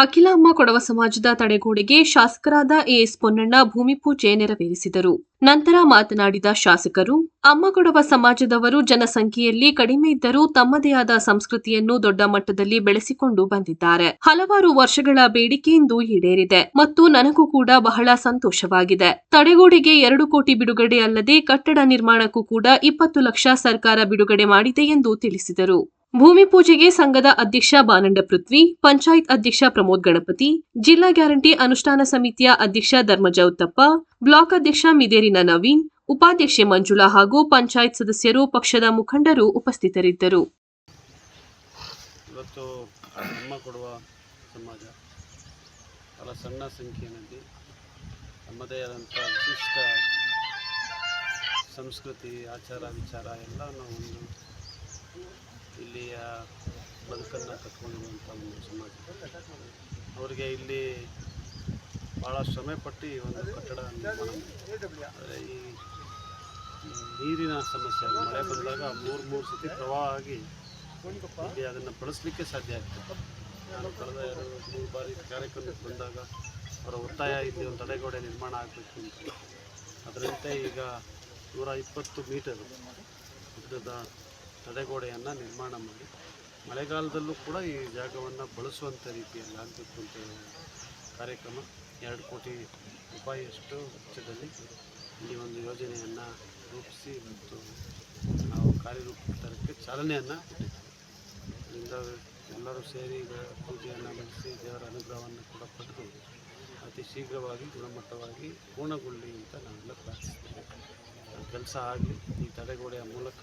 ಅಖಿಲ ಅಮ್ಮ ಕೊಡವ ಸಮಾಜದ ತಡೆಗೋಡೆಗೆ ಶಾಸಕರಾದ ಎಎಸ್ ಪೊನ್ನಣ್ಣ ಭೂಮಿ ಪೂಜೆ ನೆರವೇರಿಸಿದರು. ನಂತರ ಮಾತನಾಡಿದ ಶಾಸಕರು, ಅಮ್ಮ ಕೊಡವ ಸಮಾಜದವರು ಜನಸಂಖ್ಯೆಯಲ್ಲಿ ಕಡಿಮೆ ಇದ್ದರೂ ತಮ್ಮದೇ ಆದ ಸಂಸ್ಕೃತಿಯನ್ನು ದೊಡ್ಡ ಮಟ್ಟದಲ್ಲಿ ಬೆಳೆಸಿಕೊಂಡು ಬಂದಿದ್ದಾರೆ. ಹಲವಾರು ವರ್ಷಗಳ ಬೇಡಿಕೆಯಿಂದ ಈಡೇರಿದೆ ಮತ್ತು ನನಗೂ ಕೂಡ ಬಹಳ ಸಂತೋಷವಾಗಿದೆ. ತಡೆಗೋಡೆಗೆ ಎರಡು ಕೋಟಿ ಬಿಡುಗಡೆ ಅಲ್ಲದೆ ಕಟ್ಟಡ ನಿರ್ಮಾಣಕ್ಕೂ ಕೂಡ ಇಪ್ಪತ್ತು ಲಕ್ಷ ಸರ್ಕಾರ ಬಿಡುಗಡೆ ಮಾಡಿದೆ ಎಂದು ತಿಳಿಸಿದರು. ಭೂಮಿ ಪೂಜೆಗೆ ಸಂಘದ ಅಧ್ಯಕ್ಷ ಬಾನಂಡ ಪೃಥ್ವಿ, ಪಂಚಾಯತ್ ಅಧ್ಯಕ್ಷ ಪ್ರಮೋದ್ ಗಣಪತಿ, ಜಿಲ್ಲಾ ಗ್ಯಾರಂಟಿ ಅನುಷ್ಠಾನ ಸಮಿತಿಯ ಅಧ್ಯಕ್ಷ ಧರ್ಮಜ ಉತ್ತಪ್ಪ, ಬ್ಲಾಕ್ ಅಧ್ಯಕ್ಷ ಮಿದೇರಿನ ನವೀನ್, ಉಪಾಧ್ಯಕ್ಷೆ ಮಂಜುಳಾ ಹಾಗೂ ಪಂಚಾಯತ್ ಸದಸ್ಯರು ಪಕ್ಷದ ಮುಖಂಡರು ಉಪಸ್ಥಿತರಿದ್ದರು. ಸಂಸ್ಕೃತಿ, ಆಚಾರ, ವಿಚಾರ ಎಲ್ಲ ನಾವು ಒಂದು ಬದುಕನ್ನು ಕಟ್ಕೊಂಡಿರುವಂಥ ಒಂದು ಸಮಾಜ ಅವರಿಗೆ ಇಲ್ಲಿ ಭಾಳ ಶ್ರಮೆ ಪಟ್ಟು ಈ ಒಂದು ಕಟ್ಟಡ ಈ ನೀರಿನ ಸಮಸ್ಯೆ ಮಳೆ ಬಂದಾಗ ಮೂರು ಮೂರು ಸತಿ ಪ್ರವಾಹ ಆಗಿ ಇಲ್ಲಿ ಅದನ್ನು ಬಳಸಲಿಕ್ಕೆ ಸಾಧ್ಯ ಆಗ್ತದೆ. ನಾನು ಕಳೆದ ಎರಡು, ಮೂರು ಬಾರಿ ಕಾರ್ಯಕ್ರಮಕ್ಕೆ ಬಂದಾಗ ಅವರ ಒತ್ತಾಯ ಇಲ್ಲಿ ಒಂದು ತಡೆಗೋಡೆ ನಿರ್ಮಾಣ ಆಗಬೇಕು ಅಂತ ಅದರಂತೆ ಈಗ ನೂರ ಇಪ್ಪತ್ತು ಮೀಟರ್ ಉದ್ದದ ತಡೆಗೋಡೆಯನ್ನು ನಿರ್ಮಾಣ ಮಾಡಿ ಮಳೆಗಾಲದಲ್ಲೂ ಕೂಡ ಈ ಜಾಗವನ್ನು ಬಳಸುವಂಥ ರೀತಿಯಲ್ಲಿ ಆಗಬೇಕು ಕಾರ್ಯಕ್ರಮ. ಎರಡು ಕೋಟಿ ರೂಪಾಯಿಯಷ್ಟು ವೆಚ್ಚದಲ್ಲಿ ಈ ಒಂದು ಯೋಜನೆಯನ್ನು ರೂಪಿಸಿ ಮತ್ತು ನಾವು ಕಾರ್ಯರೂಪಕ್ಕೆ ತರಕ್ಕೆ ಚಾಲನೆಯನ್ನು ಅದರಿಂದ ಎಲ್ಲರೂ ಸೇರಿ ಪೂಜೆಯನ್ನು ನಡೆಸಿ ದೇವರ ಅನುಗ್ರಹವನ್ನು ಕೂಡ ಪಡೆದು ಅತಿ ಶೀಘ್ರವಾಗಿ ಗುಣಮಟ್ಟವಾಗಿ ಪೂರ್ಣಗೊಳ್ಳಿ ಅಂತ ನಾವೆಲ್ಲ ಪ್ರಾರ್ಥಿಸ್ತೇವೆ. ಕೆಲಸ ಆಗಲಿ, ಈ ತಡೆಗೋಡೆಯ ಮೂಲಕ